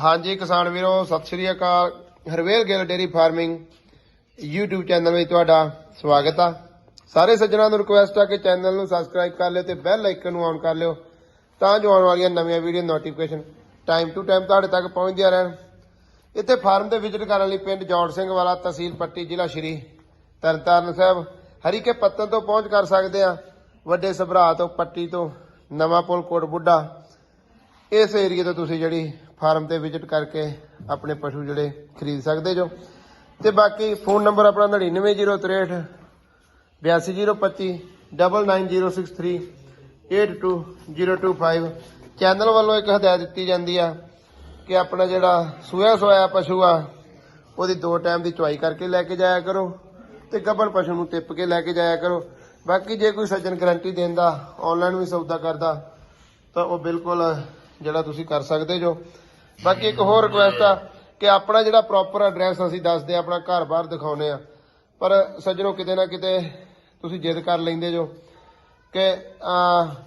ਹਾਂਜੀ ਕਿਸਾਨ ਵੀਰੋ, Sat Sri Akal. Harvel Gill dairy farming YouTube channel ਵਿੱਚ ਤੁਹਾਡਾ ਸਵਾਗਤ ਆ। ਸਾਰੇ ਸੱਜਣਾਂ ਨੂੰ ਰਿਕੁਐਸਟ ਆ ਕਿ ਚੈਨਲ ਨੂੰ ਸਬਸਕ੍ਰਾਈਬ ਕਰ ਲਿਓ ਤੇ ਬੈਲ ਆਈਕਨ ਨੂੰ ਔਨ ਕਰ ਲਿਓ ਤਾਂ ਜੋ ਆਉਣ ਵਾਲੀਆਂ ਨਵੀਆਂ video notification time to time ਤੁਹਾਡੇ ਤੱਕ ਪਹੁੰਚਦੀਆਂ ਰਹਿਣ। ਇੱਥੇ ਫਾਰਮ ਤੇ ਵਿਜ਼ਿਟ ਕਰਨ ਲਈ ਪਿੰਡ ਜੌੜ ਸਿੰਘ ਵਾਲਾ, ਤਹਿਸੀਲ ਪੱਟੀ, ਜ਼ਿਲ੍ਹਾ ਸ਼੍ਰੀ ਤਰਨਤਾਰਨ ਸਾਹਿਬ। ਹਰੀਕੇ ਪੱਤਨ ਤੋਂ ਪਹੁੰਚ ਕਰ ਸਕਦੇ ਆ। ਵੱਡੇ ਸਭਰਾ ਤੋਂ, ਪੱਟੀ ਤੋਂ, ਨਵਾਂ ਪੁਲ ਕੋਟ ਬੁੱਢਾ। ਇਸ ਏਰੀਆ ਤੋਂ ਤੁਸੀਂ ਜਿਹੜੀ ਫਾਰਮ ਤੇ ਵਿਜ਼ਿਟ ਕਰਕੇ ਆਪਣੇ ਪਸ਼ੂ ਜਿਹੜੇ ਖਰੀਦ ਸਕਦੇ ਜੋ। ਤੇ ਬਾਕੀ ਫੋਨ ਨੰਬਰ ਆਪਣਾ 99063 82025 99063 82025 ਚੈਨਲ ਵੱਲੋਂ ਇੱਕ ਹਦਾਇਤ ਦਿੱਤੀ ਜਾਂਦੀ ਆ ਕਿ ਆਪਣਾ ਜਿਹੜਾ ਸੂਆ ਸੋਇਆ ਪਸ਼ੂ ਆ, ਉਹਦੀ ਦੋ ਟਾਈਮ ਦੀ ਚੁਆਈ ਕਰਕੇ ਲੈ ਕੇ ਜਾਇਆ ਕਰੋ ਤੇ ਗੱਭਣ ਪਸ਼ੂ ਨੂੰ ਟਿੱਪ ਕੇ ਲੈ ਕੇ ਜਾਇਆ ਕਰੋ। ਬਾਕੀ ਜੇ ਕੋਈ ਸੱਜਣ ਗਰੰਟੀ ਦਿੰਦਾ ਆਨਲਾਈਨ ਵੀ ਸੌਦਾ ਕਰਦਾ, ਤਾਂ ਉਹ ਬਿਲਕੁਲ ਜਿਹੜਾ ਤੁਸੀਂ ਕਰ ਸਕਦੇ ਜੋ। ਬਾਕੀ ਇੱਕ ਹੋਰ ਰਿਕੁਐਸਟ ਆ ਕਿ ਆਪਣਾ ਜਿਹੜਾ ਪ੍ਰੋਪਰ ਐਡਰੈਸ ਅਸੀਂ ਦੱਸਦੇ ਆ, ਆਪਣਾ ਘਰ-ਬਾਰ ਦਿਖਾਉਨੇ ਆ। ਪਰ ਸੱਜਣੋ, ਕਿਤੇ ਨਾ ਕਿਤੇ ਤੁਸੀਂ ਜਿੱਦ ਕਰ ਲੈਂਦੇ ਜੋ ਕਿ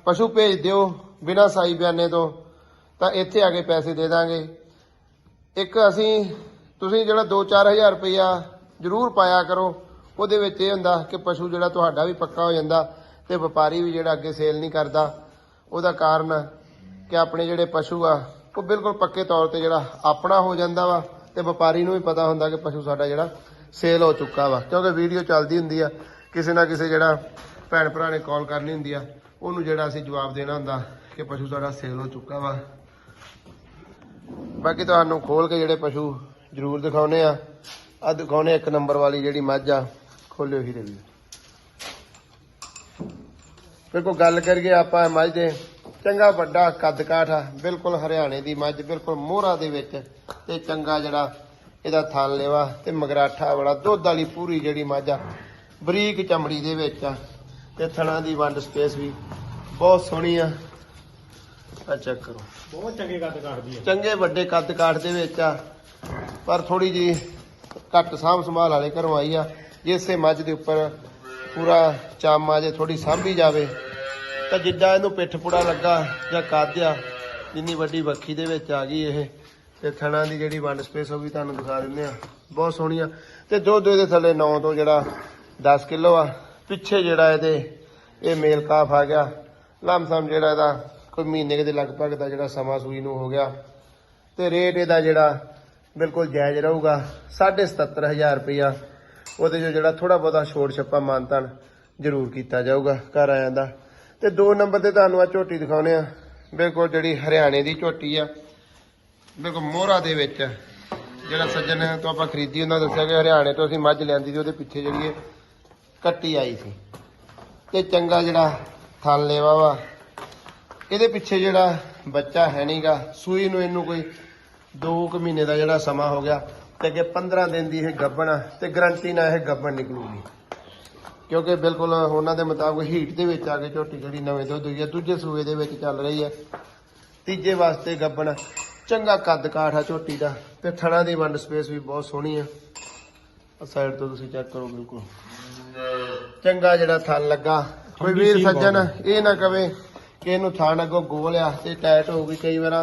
ਪਸ਼ੂ ਭੇਜ ਦਿਓ ਬਿਨਾਂ ਸਾਈ ਬਿਆਨੇ ਤੋਂ, ਤਾਂ ਇੱਥੇ ਆ ਕੇ ਪੈਸੇ ਦੇ ਦਾਂਗੇ। ਇੱਕ ਅਸੀਂ, ਤੁਸੀਂ ਜਿਹੜਾ 2-4000 ਰੁਪਇਆ ਜ਼ਰੂਰ ਪਾਇਆ ਕਰੋ, ਉਹਦੇ ਵਿੱਚ ਇਹ ਹੁੰਦਾ ਕਿ ਪਸ਼ੂ ਜਿਹੜਾ ਤੁਹਾਡਾ ਵੀ ਪੱਕਾ ਹੋ ਜਾਂਦਾ ਤੇ ਵਪਾਰੀ ਵੀ ਜਿਹੜਾ ਅੱਗੇ ਸੇਲ ਨਹੀਂ ਕਰਦਾ। ਉਹਦਾ ਕਾਰਨ ਕਿ ਆਪਣੇ ਜਿਹੜੇ ਪਸ਼ੂ ਆ ਉਹ ਬਿਲਕੁਲ ਪੱਕੇ ਤੌਰ ਤੇ ਜਿਹੜਾ ਆਪਣਾ ਹੋ ਜਾਂਦਾ ਵਾ ਤੇ ਵਪਾਰੀ ਨੂੰ ਵੀ ਪਤਾ ਹੁੰਦਾ ਕਿ ਪਸ਼ੂ ਸਾਡਾ ਜਿਹੜਾ ਸੇਲ ਹੋ ਚੁੱਕਾ ਵਾ। ਕਿਉਂਕਿ ਵੀਡੀਓ ਚੱਲਦੀ ਹੁੰਦੀ ਆ, ਕਿਸੇ ਨਾ ਕਿਸੇ ਜਿਹੜਾ ਭੈਣ ਭਰਾ ਨੇ ਕਾਲ ਕਰਨੀ ਹੁੰਦੀ ਆ, ਉਹਨੂੰ ਜਿਹੜਾ ਅਸੀਂ ਜਵਾਬ ਦੇਣਾ ਹੁੰਦਾ ਕਿ ਪਸ਼ੂ ਸਾਡਾ ਸੇਲ ਹੋ ਚੁੱਕਾ ਵਾ। ਬਾਕੀ ਤੁਹਾਨੂੰ ਖੋਲ ਕੇ ਜਿਹੜੇ ਪਸ਼ੂ ਜ਼ਰੂਰ ਦਿਖਾਉਨੇ ਆ। ਆ ਦਿਖਾਉਨੇ ਇੱਕ ਨੰਬਰ ਵਾਲੀ ਜਿਹੜੀ ਮੱਝ ਆ, ਖੋਲਿਓ ਹੀ ਰਹੀ ਫਿਰ ਕੋ ਗੱਲ ਕਰੀਏ ਆਪਾਂ ਮੱਝ ਦੇ ਚੰਗਾ ਵੱਡਾ ਕੱਦ ਕਾਠ ਆ ਬਿਲਕੁਲ ਹਰਿਆਣੇ ਦੀ ਮੱਝ ਬਿਲਕੁਲ ਮੋਹਰਾ ਦੇ ਵਿੱਚ ਤੇ ਚੰਗਾ ਜਿਹੜਾ ਇਹਦਾ ਥਣ ਲੈਵਾ ਤੇ ਮਗਰਾਠਾ ਬੜਾ ਦੁੱਧ ਵਾਲੀ ਪੂਰੀ ਜਿਹੜੀ ਮੱਝ ਆ ਬਰੀਕ ਚਮੜੀ ਦੇ ਵਿੱਚ ਆ ਤੇ ਥਣਾ ਦੀ ਵੰਡ ਸਪੇਸ ਵੀ ਬਹੁਤ ਸੋਹਣੀ ਆ। ਆ ਚੈੱਕ ਕਰੋ। ਬਹੁਤ ਚੰਗੇ ਕੱਦ ਕੱਢਦੀ ਹੈ ਚੰਗੇ ਵੱਡੇ ਕੱਦ ਕਾਠ ਦੇ ਵਿੱਚ ਆ ਪਰ ਥੋੜੀ ਜੀ ਘੱਟ ਸਾਂਭ ਸੰਭਾਲ ਵਾਲੇ ਘਰੋਂ ਆਈ ਆ ਜਿਸੇ ਮੱਝ ਦੇ ਉੱਪਰ ਪੂਰਾ ਚਾਮ ਆ ਜੇ ਥੋੜੀ ਸਾਂਭੀ ਜਾਵੇ ਤਾਂ ਜਿੱਦਾਂ ਇਹਨੂੰ ਪਿੱਠ ਪੁੜਾ ਲੱਗਾ ਜਾਂ ਕੱਦ ਜਿੰਨੀ ਵੱਡੀ ਬੱਖੀ ਦੇ ਵਿੱਚ ਆ ਗਈ ਇਹ, ਤੇ ਥਣਾ ਦੀ ਜਿਹੜੀ ਵੰਡ ਸਪੇਸ ਉਹ ਵੀ ਤੁਹਾਨੂੰ ਦਿਖਾ ਦਿੰਦੇ ਆ ਬਹੁਤ ਸੋਹਣੀ ਆ ਤੇ ਦੁੱਧ ਇਹਦੇ ਥੱਲੇ 9 ਤੋਂ ਜਿਹੜਾ 10 ਕਿਲੋ ਆ। ਪਿੱਛੇ ਜਿਹੜਾ ਇਹਦੇ, ਇਹ ਮੇਲ ਕਾਫ ਆ ਗਿਆ। ਲਮਸਮ ਜਿਹੜਾ ਇਹਦਾ ਕੋਈ ਮਹੀਨੇ ਦੇ ਲਗਭਗ ਦਾ ਜਿਹੜਾ ਸਮਾਂ ਸੂਈ ਨੂੰ ਹੋ ਗਿਆ। ਤੇ ਰੇਟ ਇਹਦਾ ਜਿਹੜਾ ਬਿਲਕੁਲ ਜਾਇਜ਼ ਰਹੂਗਾ 77500 ਰੁਪਇਆ ਉਹਦੇ ਜੋ ਜਿਹੜਾ ਥੋੜਾ ਬਹੁਤਾ ਛੋੜ ਛੱਪਾ ਮਾਨਤਨ ਜ਼ਰੂਰ ਕੀਤਾ ਜਾਊਗਾ ਘਰ ਆਇਆਂ ਦਾ। ਤੇ ਦੋ ਨੰਬਰ ਤੇ ਤੁਹਾਨੂੰ ਆ ਝੋਟੀ ਦਿਖਾਉਨੇ ਆ। ਬਿਲਕੁਲ ਜਿਹੜੀ ਹਰਿਆਣੇ ਦੀ ਝੋਟੀ ਆ। ਬਿਲਕੁਲ ਮੋਹਰਾ ਦੇ ਵਿੱਚ। ਜਿਹੜਾ ਸੱਜਣ ਤੋਂ ਆਪਾਂ ਖਰੀਦੀ, ਉਹਨਾਂ ਦੱਸਿਆ ਕਿ ਹਰਿਆਣੇ ਤੋਂ ਅਸੀਂ ਮੱਝ ਲੈਂਦੀ ਸੀ, ਉਹਦੇ ਪਿੱਛੇ ਜਿਹੜੀ ਇਹ ਕੱਟੀ ਆਈ ਸੀ। ਤੇ ਚੰਗਾ ਜਿਹੜਾ ਥਣ ਲੇਵਾ ਵਾ। ਇਹਦੇ ਪਿੱਛੇ ਜਿਹੜਾ ਬੱਚਾ ਹੈ ਨਹੀਂਗਾ ਸੂਈ ਨੂੰ ਇਹਨੂੰ ਕੋਈ 2 ਕੁ ਮਹੀਨੇ ਦਾ ਜਿਹੜਾ ਸਮਾਂ ਹੋ ਗਿਆ, ਤੇ ਅੱਗੇ 15 ਦਿਨ ਦੀ ਇਹ ਗੱਬਣ ਆ, ਤੇ ਗਰੰਟੀ ਨਾਲ ਇਹ ਗੱਬਣ ਨਿਕਲੂਗੀ। ਕਿਉਂਕਿ ਬਿਲਕੁਲ ਉਹਨਾਂ ਦੇ ਮੁਤਾਬਕ ਹੀਟ ਦੇ ਵਿੱਚ ਆ ਕੇ ਝੋਟੀ ਜਿਹੜੀ ਨਵੇਂ ਦੁੱਧ ਹੋਈ ਹੈ ਦੂਜੇ ਸੂਏ ਦੇ ਵਿੱਚ ਚੱਲ ਰਹੀ ਹੈ। ਤੀਜੇ ਵਾਸਤੇ ਗੱਭਣ ਚੰਗਾ ਕੱਦ ਕਾਠ ਆ ਝੋਟੀ ਦਾ ਤੇ ਥਣਾ ਦੀ ਵੰਡ ਸਪੇਸ ਵੀ ਬਹੁਤ ਸੋਹਣੀ ਆ। ਸਾਈਡ ਤੋਂ ਤੁਸੀਂ ਚੈੱਕ ਕਰੋ ਬਿਲਕੁਲ। ਚੰਗਾ ਜਿਹੜਾ ਥਣ ਲੱਗਾ। ਕੋਈ ਵੀਰ ਸੱਜਣ ਇਹ ਨਾ ਕਵੇ ਕਿ ਇਹਨੂੰ ਥਣ ਅੱਗੋਂ ਗੋਲ ਆ ਤੇ ਟਾਈਟ ਹੋ ਗਈ। ਕਈ ਵਾਰ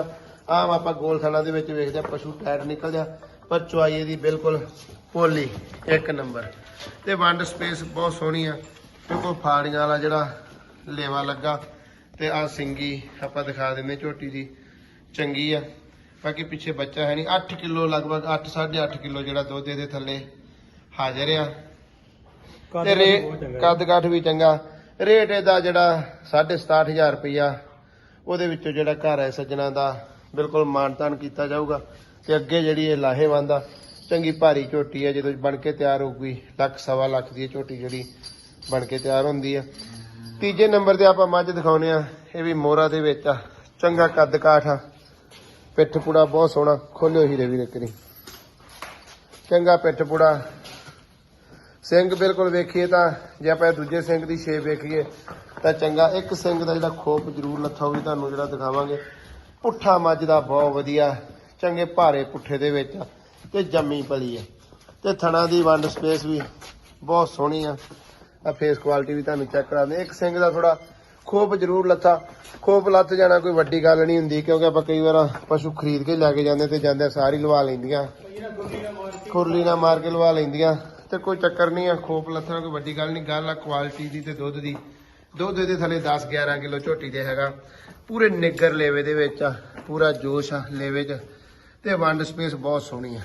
ਆਮ ਆਪਾਂ ਗੋਲ ਥਣਾ ਦੇ ਵਿੱਚ ਵੇਖਦੇ ਆ ਪਸ਼ੂ ਟਾਈਟ ਨਿਕਲ ਜਾ ਪਰ ਚੁਆਈ ਇਹਦੀ ਬਿਲਕੁਲ ਪੋਲੀ ਇੱਕ ਨੰਬਰ ਤੇ ਵੰਡ ਸਪੇਸ ਬਹੁਤ ਸੋਹਣੀ ਆ। ਬਿਲਕੁਲ ਫਾੜੀਆਂ ਵਾਲਾ ਜਿਹੜਾ ਲੇਵਾ ਲੱਗਾ ਤੇ ਆ ਸਿੰਗੀ ਆਪਾਂ ਦਿਖਾ ਦਿੰਦੇ ਝੋਟੀ ਦੀ। ਚੰਗੀ ਆ। ਬਾਕੀ ਪਿੱਛੇ ਬੱਚਾ ਹੈ ਨਹੀਂ। 8 ਕਿਲੋ ਲਗਭਗ 8 8.5 ਕਿਲੋ ਜਿਹੜਾ ਦੁੱਧ ਇਹਦੇ ਥੱਲੇ ਹਾਜ਼ਰ ਆ। ਤੇ ਰੇ ਕੱਦ ਕਾਠ ਵੀ ਚੰਗਾ। ਰੇਟ ਇਹਦਾ ਜਿਹੜਾ 67500 ਰੁਪਇਆ ਉਹਦੇ ਵਿੱਚੋਂ ਜਿਹੜਾ ਘਰ ਹੈ ਸੱਜਣਾ ਦਾ ਬਿਲਕੁਲ ਮਾਨਤਾਨ ਕੀਤਾ ਜਾਊਗਾ। ਤੇ ਅੱਗੇ ਜਿਹੜੀ ਇਹ ਲਾਹੇਵੰਦ ਆ ਚੰਗੀ ਭਾਰੀ ਝੋਟੀ ਹੈ ਜਦੋਂ ਬਣ ਕੇ ਤਿਆਰ ਹੋਊਗੀ, ਲੱਖ ਸਵਾ ਲੱਖ ਦੀ ਝੋਟੀ ਜਿਹੜੀ ਬਣ ਕੇ ਤਿਆਰ ਹੁੰਦੀ ਆ। ਤੀਜੇ ਨੰਬਰ ਤੇ ਆਪਾਂ ਮੱਝ ਦਿਖਾਉਨੇ ਆ, ਇਹ ਵੀ ਮੋਰਾ ਦੇ ਵਿੱਚ ਆ, ਚੰਗਾ ਕੱਦ ਕਾਠ ਆ, ਪਿੱਠ ਪੂੜਾ ਬਹੁਤ ਸੋਹਣਾ, ਖੋਲਿਓ ਹੀਰੇ ਵੀਰੇ ਕਰੀ ਚੰਗਾ ਪਿੱਠ ਪੂੜਾ। ਸਿੰਘ ਬਿਲਕੁਲ ਵੇਖੀਏ ਤਾਂ, ਜੇ ਆਪਾਂ ਦੂਜੇ ਸਿੰਘ ਦੀ ਸ਼ੇਪ ਵੇਖੀਏ, ਤਾਂ ਚੰਗਾ, ਇੱਕ ਸਿੰਘ ਦਾ ਜਿਹੜਾ ਖੋਪ ਜ਼ਰੂਰ ਲੱਥਾ ਉਹ ਤੁਹਾਨੂੰ ਜਿਹੜਾ ਦਿਖਾਵਾਂਗੇ। ਪੁੱਠਾ ਮੱਝ ਦਾ ਬਹੁਤ ਵਧੀਆ, ਚੰਗੇ ਭਾਰੇ ਪੁੱਠੇ ਦੇ ਵਿੱਚ ਆ। ਤੇ ਜੰਮੀ ਪਲੀ ਆ। ਤੇ ਥਣਾ ਦੀ ਵੰਡ ਸਪੇਸ ਵੀ ਬਹੁਤ ਸੋਹਣੀ ਆ। ਆ ਫੇਸ ਕੁਆਲਿਟੀ ਵੀ ਤੁਹਾਨੂੰ ਚੈੱਕ ਕਰਾਉਂਦੇ ਇੱਕ ਸਿੰਘ ਦਾ ਥੋੜਾ ਖੋਪ ਜ਼ਰੂਰ ਲੱਥਾ। ਖੋਪ ਲੱਥ ਜਾਣਾ ਕੋਈ ਵੱਡੀ ਗੱਲ ਨਹੀਂ ਹੁੰਦੀ, ਕਿਉਂਕਿ ਆਪਾਂ ਕਈ ਵਾਰ ਪਸ਼ੂ ਖਰੀਦ ਕੇ ਲੈ ਕੇ ਜਾਂਦੇ ਤੇ ਜਾਂਦੇ ਸਾਰੀ ਲਵਾ ਲੈਂਦੀਆਂ। ਖੁਰਲੀ ਨਾਲ ਮਾਰ ਕੇ ਲਵਾ ਲੈਂਦੀਆਂ। ਤੇ ਕੋਈ ਚੱਕਰ ਨਹੀਂ ਆ, ਖੋਪ ਲੱਥਣਾ ਕੋਈ ਵੱਡੀ ਗੱਲ ਨਹੀਂ। ਗੱਲ ਆ ਕੁਆਲਿਟੀ ਦੀ ਤੇ ਦੁੱਧ ਦੀ। ਦੁੱਧ ਦੇ ਥੱਲੇ 10 11 ਕਿਲੋ ਝੋਟੀ ਦੇ ਹੈਗਾ। ਪੂਰੇ ਨਿੱਗਰ ਲੇਵੇ ਦੇ ਵਿੱਚ ਆ, ਪੂਰਾ ਜੋਸ਼ ਆ ਲੇਵੇ 'ਚ। ਤੇ ਵੰਡ ਸਪੇਸ ਬਹੁਤ ਸੋਹਣੀ ਆ।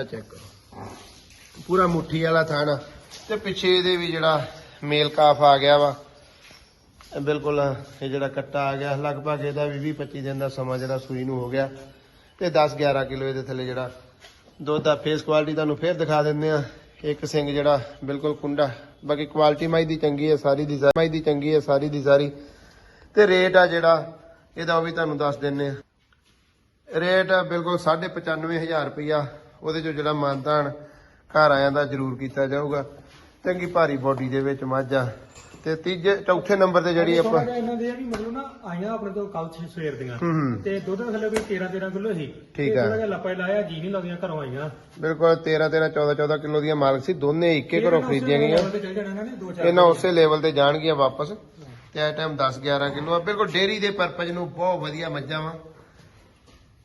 ਆ ਚੈੱਕ ਕਰੋ। ਪੂਰਾ ਮੁੱਠੀ ਵਾਲਾ ਥਾਣ। ਆ ਤੇ ਪਿੱਛੇ ਇਹਦੇ ਵੀ ਜਿਹੜਾ ਮੇਲ ਕਾਫ ਆ ਗਿਆ ਵਾ। ਬਿਲਕੁਲ ਇਹ ਜਿਹੜਾ ਕੱਟਾ ਆ ਗਿਆ। ਲਗਭਗ ਇਹਦਾ ਵੀ 20 25 ਦਿਨ ਦਾ ਸਮਾਂ ਜਿਹੜਾ ਸੂਈ ਨੂੰ ਹੋ ਗਿਆ। ਤੇ 10 11 ਕਿਲੋ ਇਹਦੇ ਥੱਲੇ ਜਿਹੜਾ ਦੁੱਧ ਦਾ ਫੇਸ ਕੁਆਲਿਟੀ ਤੁਹਾਨੂੰ ਫੇਰ ਦਿਖਾ ਦਿੰਦੇ ਆ। ਇੱਕ ਸਿੰਘ ਜਿਹੜਾ ਬਿਲਕੁਲ ਕੁੰਡਾ। ਬਾਕੀ ਕੁਆਲਿਟੀ ਮਾਈ ਦੀ ਚੰਗੀ ਹੈ ਸਾਰੀ ਦੀ ਸਾਰੀ। ਮਾਈ ਦੀ ਚੰਗੀ ਹੈ ਸਾਰੀ ਦੀ ਸਾਰੀ। ਤੇ ਰੇਟ ਆ ਜਿਹੜਾ, ਇਹਦਾ ਉਹ ਵੀ ਤੁਹਾਨੂੰ ਦੱਸ ਦਿੰਨੇ ਆ। ਰੇਟ ਬਿਲਕੁਲ 95000 ਰੁਪਇਆ ਉਹਦੇ ਚੋਂ ਜਿਹੜਾ ਮਾਨਤਾਨ ਘਰ ਆਇਆਂ ਦਾ ਜ਼ਰੂਰ ਕੀਤਾ ਜਾਊਗਾ। ਚੰਗੀ ਭਾਰੀ ਬੋਡੀ ਦੇ ਵਿੱਚ ਮੱਝ ਤੇ ਤੀਜੇ ਚੌਥੇ ਨੰਬਰ ਤੇ ਜਿਹੜੀ ਆਪਾਂ ਇਹਨਾਂ ਦੇ ਆ ਵੀ ਮਤਲਬ ਨਾ ਆਈਆਂ ਆਪਣੇ ਤੋਂ ਕੱਲ ਸਵੇਰ ਦੀਆਂ। ਤੇ ਦੁੱਧ ਥੱਲੇ ਕੋਈ 13 13 ਕਿਲੋ ਸੀ। ਠੀਕ ਆ। ਥੋੜਾ ਜਿਹਾ ਲੱਪਾ ਲਾਇਆ ਜੀ ਨਹੀਂ ਲੱਗਦੀਆਂ ਘਰੋਂ ਆਈਆਂ। ਬਿਲਕੁਲ 13 13 14 14 ਕਿਲੋ ਦੀਆਂ ਮਾਲਕ ਸੀ। ਦੋਨੇ ਇੱਕੇ ਘਰੋਂ ਖਰੀਦੀਆਂ ਗਈਆਂ। ਇਹਨਾਂ ਉਸੇ ਲੈਵਲ ਤੇ ਜਾਣਗੀਆਂ ਵਾਪਸ। ਤੇ ਆ ਟਾਈਮ 10 11 ਕਿਲੋ ਆ। ਬਿਲਕੁਲ ਡੇਰੀ ਦੇ ਪਰਪਸ ਨੂੰ ਬਹੁਤ ਵਧੀਆ ਮੱਝਾਂ ਵਾ।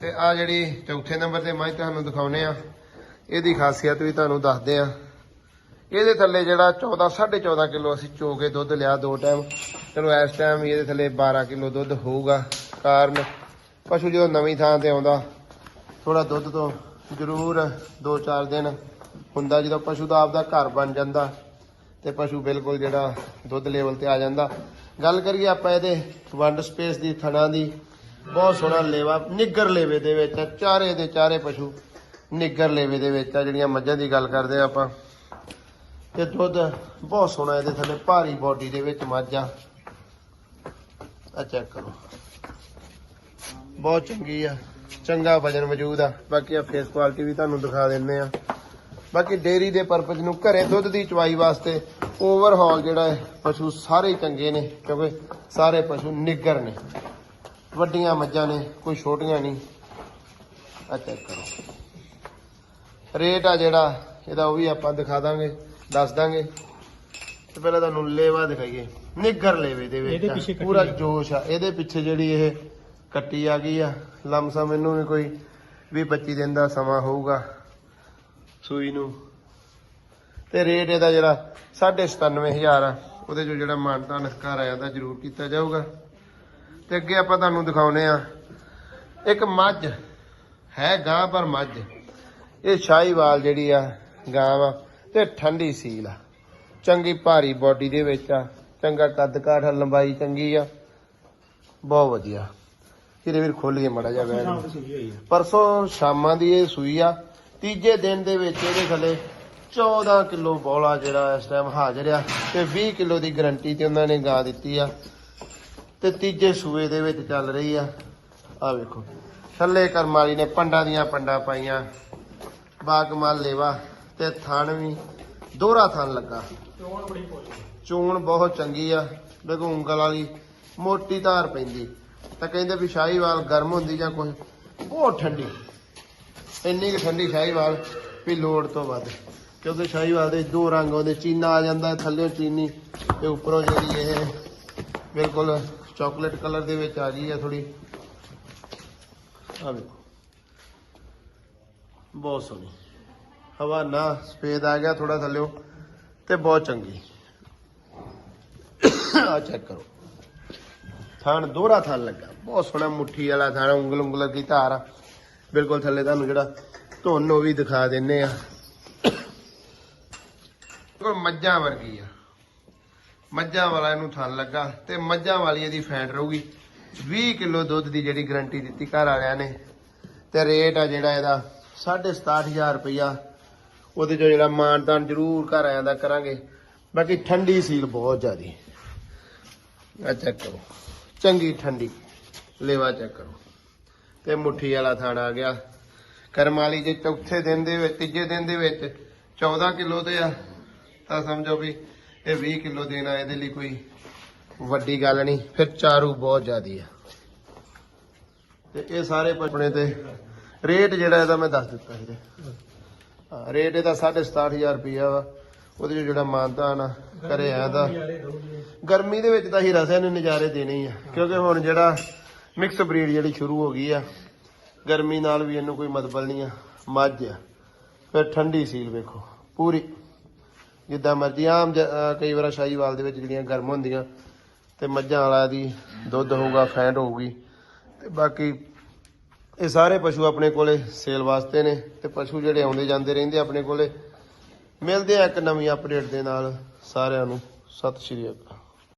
ਤੇ ਆ ਜਿਹੜੀ ਚੌਥੇ ਨੰਬਰ ਤੇ ਮੈਂ ਤੁਹਾਨੂੰ ਦਿਖਾਉਨੇ ਆ। ਇਹਦੀ ਖਾਸੀਅਤ ਵੀ ਤੁਹਾਨੂੰ ਦੱਸਦੇ ਆ। ਇਹਦੇ ਥੱਲੇ ਜਿਹੜਾ 14 14.5 ਕਿਲੋ ਅਸੀਂ ਚੋ ਕੇ ਦੁੱਧ ਲਿਆ ਦੋ ਟਾਈਮ। ਚਲੋ ਇਸ ਟਾਈਮ ਇਹਦੇ ਥੱਲੇ 12 ਕਿਲੋ ਦੁੱਧ ਹੋਊਗਾ। ਕਾਰਨ ਪਸ਼ੂ ਜਦੋਂ ਨਵੀਂ ਥਾਂ ਤੇ ਆਉਂਦਾ ਥੋੜਾ ਦੁੱਧ ਤੋਂ ਜ਼ਰੂਰ 2-4 ਦਿਨ ਹੁੰਦਾ, ਜਦੋਂ ਪਸ਼ੂ ਦਾ ਆਪਦਾ ਘਰ ਬਣ ਜਾਂਦਾ ਤੇ ਪਸ਼ੂ ਬਿਲਕੁਲ ਜਿਹੜਾ ਦੁੱਧ ਲੈਵਲ ਤੇ ਆ ਜਾਂਦਾ। ਗੱਲ ਕਰੀਏ ਆਪਾਂ ਇਹਦੇ ਵੰਡ ਸਪੇਸ ਦੀ, ਥਣਾ ਦੀ ਬਹੁਤ ਸੋਹਣਾ ਲੇਵਾ ਨਿੱਗਰ ਲੇਵੇ ਦੇ ਵਿੱਚ ਆ, ਚਾਰੇ ਦੇ ਚਾਰੇ ਪਸ਼ੂ ਨਿੱਗਰ ਲੇਵੇ ਦੇ ਵਿੱਚ ਆ ਜਿਹੜੀਆਂ ਮੱਝਾਂ ਦੀ ਗੱਲ ਕਰਦੇ ਆ ਆਪਾਂ। ਤੇ ਦੁੱਧ ਬਹੁਤ ਸੋਹਣਾ ਇਹਦੇ ਥੱਲੇ ਭਾਰੀ ਬੋਡੀ ਦੇ ਵਿੱਚ ਮੱਝ ਆ। ਆ ਚੈੱਕ ਕਰੋ। ਬਹੁਤ ਚੰਗੀ ਆ ਚੰਗਾ ਵਜਨ ਮੌਜੂਦ ਆ। ਬਾਕੀ ਆ ਫੇਸ ਕੁਆਲਿਟੀ ਵੀ ਤੁਹਾਨੂੰ ਦਿਖਾ ਦਿੰਨੇ ਆ ਬਾਕੀ ਡੇਰੀ ਦੇ ਪਰਪਸ ਨੂੰ ਘਰੇ ਦੁੱਧ ਦੀ ਚਵਾਈ ਵਾਸਤੇ ਓਵਰਹਾਲ ਜਿਹੜਾ ਹੈ ਪਸ਼ੂ ਸਾਰੇ ਚੰਗੇ ਨੇ ਕਿਉਂਕਿ ਸਾਰੇ ਪਸ਼ੂ ਨਿੱਗਰ ਨੇ। ਵੱਡੀਆਂ ਮੱਝਾਂ ਨੇ ਕੋਈ ਛੋਟੀਆਂ ਨਹੀਂ। ਆ ਚੈੱਕ ਕਰੋ। ਰੇਟ ਆ ਜਿਹੜਾ ਇਹਦਾ ਉਹ ਵੀ ਆਪਾਂ ਦਿਖਾ ਦਾਂਗੇ ਦੱਸ ਦਾਂਗੇ। ਤੇ ਪਹਿਲਾਂ ਤੁਹਾਨੂੰ ਲੇਵਾ ਦਿਖਾਈਏ। ਨਿੱਗਰ ਲੇਵੇ ਦੇ ਵਿੱਚ ਆ, ਪੂਰਾ ਆ। ਜੋਸ਼ ਆ। ਇਹਦੇ ਪਿੱਛੇ ਜਿਹੜੀ ਇਹ ਕੱਟੀ ਆ ਗਈ ਆ ਲਮਸਮ ਇਹਨੂੰ ਵੀ ਕੋਈ 20 25 ਦਿਨ ਦਾ ਸਮਾਂ ਹੋਊਗਾ ਸੂਈ ਨੂੰ। ਤੇ ਰੇਟ ਇਹਦਾ ਜਿਹੜਾ 97500 ਆ। ਉਹਦੇ ਚੋਂ ਜਿਹੜਾ ਮਾਨਤਾਨ ਘਰ ਆਇਆ ਦਾ ਜ਼ਰੂਰ ਕੀਤਾ ਜਾਊਗਾ। ਤੇ ਅੱਗੇ ਆਪਾਂ ਤੁਹਾਨੂੰ ਦਿਖਾਉਨੇ ਆ। ਇੱਕ ਮੱਝ ਹੈ ਗਾਂ ਪਰ ਮੱਝ। ਇਹ ਸ਼ਾਹੀਵਾਲ ਜਿਹੜੀ ਆ ਗਾਂ ਵਾ ਤੇ ਠੰਡੀ ਸੀਲ ਆ। ਚੰਗੀ ਭਾਰੀ ਬਾਡੀ ਦੇ ਵਿੱਚ ਆ। ਚੰਗਾ ਕੱਦ ਕਾਠ ਲੰਬਾਈ ਚੰਗੀ ਆ। ਬਹੁਤ ਵਧੀਆ। ਕਿਰੇ ਵੀਰ ਖੋਲ ਕੇ ਮੜਾ ਜਾ ਬੈਠ ਪਰਸੋਂ ਸ਼ਾਮਾਂ ਦੀ ਇਹ ਸੂਈ ਆ। ਤੀਜੇ ਦਿਨ ਦੇ ਵਿੱਚ ਇਹਦੇ ਥੱਲੇ 14 ਕਿਲੋ ਬੋਲਾ ਜਿਹੜਾ ਇਸ ਟਾਈਮ ਹਾਜ਼ਰ ਆ ਤੇ 20 ਕਿਲੋ ਦੀ ਗਰੰਟੀ ਤੇ ਉਹਨਾਂ ਨੇ ਗਾਂ ਦਿੱਤੀ ਆ। ਤੇ ਤੀਜੇ ਸੂਏ ਦੇ ਵਿੱਚ ਚੱਲ ਰਹੀ ਆ। ਆ ਵੇਖੋ। ਥੱਲੇ ਕਰਮ ਵਾਲੀ ਨੇ ਪੰਡਾਂ ਦੀਆਂ ਪੰਡਾਂ ਪਾਈਆਂ। ਬਾਗਮਾਲ ਲੇਵਾ ਤੇ ਥਣ ਵੀ। ਦੋਹਰਾ ਥਣ ਲੱਗਾ। ਚੋਣ ਬੜੀ ਪੋਲੀ ਚੋਣ ਬਹੁਤ ਚੰਗੀ ਆ। ਦੇਖੋ ਉਂਗਲ ਵਾਲੀ ਮੋਟੀ ਧਾਰ ਪੈਂਦੀ। ਤਾਂ ਕਹਿੰਦੇ ਵੀ ਸ਼ਾਹੀਵਾਲ ਗਰਮ ਹੁੰਦੀ ਜਾਂ ਕੁਝ ਬਹੁਤ ਠੰਡੀ। ਇੰਨੀ ਕਿ ਠੰਡੀ ਸ਼ਾਹੀਵਾਲ ਵੀ ਲੋੜ ਤੋਂ ਵੱਧ। ਕਿਉਂਕਿ ਸ਼ਾਹੀਵਾਲ ਦੇ ਦੋ ਰੰਗ ਆਉਂਦੇ ਚੀਨਾ ਆ ਜਾਂਦਾ ਥੱਲੇੋਂ ਚੀਨੀ ਤੇ ਉੱਪਰੋਂ ਜਿਹੜੀ ਇਹ ਬਿਲਕੁਲ ਚਾਕਲੇਟ ਕਲਰ ਦੇ ਵਿੱਚ ਆ ਗਈ ਆ ਥੋੜੀ ਆ ਵੇਖੋ। ਬਹੁਤ ਸੋਹਣੀ। ਹਵਾ ਨਾ ਸਫੇਦ ਆ ਗਿਆ ਥੋੜਾ ਥੱਲਿਓ ਤੇ ਬਹੁਤ ਚੰਗੀ। ਆ ਚੈੱਕ ਕਰੋ। ਥਣ ਦੋਹਰਾ ਥਾਣ ਲੱਗਾ। ਬਹੁਤ ਸੋਹਣਾ ਮੁੱਠੀ ਵਾਲਾ ਥਾਣ ਉਂਗਲ ਉਂਗਲ ਦੀ ਧਾਰ ਆ। ਬਿਲਕੁਲ ਥੱਲੇ ਤੁਹਾਨੂੰ ਜਿਹੜਾ ਧੁੰਨ ਉਹ ਵੀ ਦਿਖਾ ਦਿੰਨੇ ਆ। ਮੱਝਾਂ ਵਰਗੀ ਆ। ਮੱਝਾਂ ਵਾਲਾ ਇਹਨੂੰ ਥਣ ਲੱਗਾ ਤੇ ਮੱਝਾਂ ਵਾਲੀ ਇਹਦੀ ਫੈਂਟ ਰਹੂਗੀ। 20 ਕਿਲੋ ਦੁੱਧ ਦੀ ਜਿਹੜੀ ਗਰੰਟੀ ਦਿੱਤੀ ਘਰ ਵਾਲਿਆਂ ਨੇ। ਤੇ ਰੇਟ ਆ ਜਿਹੜਾ ਇਹਦਾ 67500 ਰੁਪਇਆ ਉਹਦੇ ਚੋਂ ਜਿਹੜਾ ਮਾਨਤਾਨ ਜ਼ਰੂਰ ਘਰ ਆਇਆਂ ਦਾ ਕਰਾਂਗੇ। ਬਾਕੀ ਠੰਡੀ ਸੀਲ ਬਹੁਤ ਜ਼ਿਆਦੀ। ਆ ਚੈੱਕ ਕਰੋ। ਚੰਗੀ ਠੰਡੀ। ਲੇਵਾ ਚੈੱਕ ਕਰੋ। ਤੇ ਮੁੱਠੀ ਵਾਲਾ ਥਾਣਾ ਆ ਗਿਆ। ਕਰਮਾਲੀ ਜੇ ਚੌਥੇ ਦਿਨ ਦੇ ਵਿੱਚ, ਤੀਜੇ ਦਿਨ ਦੇ ਵਿੱਚ 14 ਕਿਲੋ ਤੇ ਆ। ਤਾਂ ਸਮਝੋ ਵੀ ਇਹ 20 ਕਿਲੋ ਦੇਣਾ ਇਹਦੇ ਲਈ ਕੋਈ ਵੱਡੀ ਗੱਲ ਨਹੀਂ। ਫਿਰ ਚਾਰੂ ਬਹੁਤ ਜ਼ਿਆਦੀ ਆ। ਤੇ ਇਹ ਸਾਰੇ ਆਪਣੇ ਤੇ ਰੇਟ ਜਿਹੜਾ ਇਹਦਾ ਮੈਂ ਦੱਸ ਦਿੱਤਾ ਸੀ। ਰੇਟ ਇਹਦਾ 67500 ਰੁਪਇਆ ਵਾ। ਉਹਦੇ 'ਚ ਜਿਹੜਾ ਮਾਨਤਾ ਨਾ ਕਰੇ ਆ ਦਾ ਗਰਮੀ ਦੇ ਵਿੱਚ ਤਾਂ ਹੀਰਾ ਰਸਿਆਂ ਨੇ, ਨਜ਼ਾਰੇ ਦੇਣੇ ਹੀ ਆ। ਕਿਉਂਕਿ ਹੁਣ ਜਿਹੜਾ ਮਿਕਸ ਬਰੀਡ ਜਿਹੜੀ ਸ਼ੁਰੂ ਹੋ ਗਈ ਆ, ਗਰਮੀ ਨਾਲ ਵੀ ਇਹਨੂੰ ਕੋਈ ਮਤਬਲ ਨਹੀਂ ਆ। ਮੱਝ ਆ। ਫਿਰ ਠੰਡੀ ਸੀਲ ਵੇਖੋ, ਪੂਰੀ। ਜਿੱਦਾਂ ਮਰਜ਼ੀ, ਆਮ ਜ- ਅਹ, ਕਈ ਵਾਰ ਸ਼ਾਹੀਵਾਲ ਦੇ ਵਿੱਚ ਜਿਹੜੀਆਂ ਗਰਮ ਹੁੰਦੀਆਂ, ਤੇ ਮੱਝਾਂ ਵਾਲਾ ਦੀ ਦੁੱਧ ਹੋਊਗਾ, ਫੈਟ ਹੋਊਗੀ, ਤੇ ਬਾਕੀ ਇਹ ਸਾਰੇ ਪਸ਼ੂ ਆਪਣੇ ਕੋਲੇ ਸੇਲ ਵਾਸਤੇ ਨੇ, ਤੇ ਪਸ਼ੂ ਜਿਹੜੇ ਆਉਂਦੇ ਜਾਂਦੇ ਰਹਿੰਦੇ ਆਪਣੇ ਕੋਲੇ, ਮਿਲਦੇ ਆ ਇੱਕ ਨਵੀਂ ਅਪਡੇਟ ਦੇ ਨਾਲ ਸਾਰਿਆਂ ਨੂੰ, ਸਤਿ ਸ਼੍ਰੀ ਅਕਾਲ।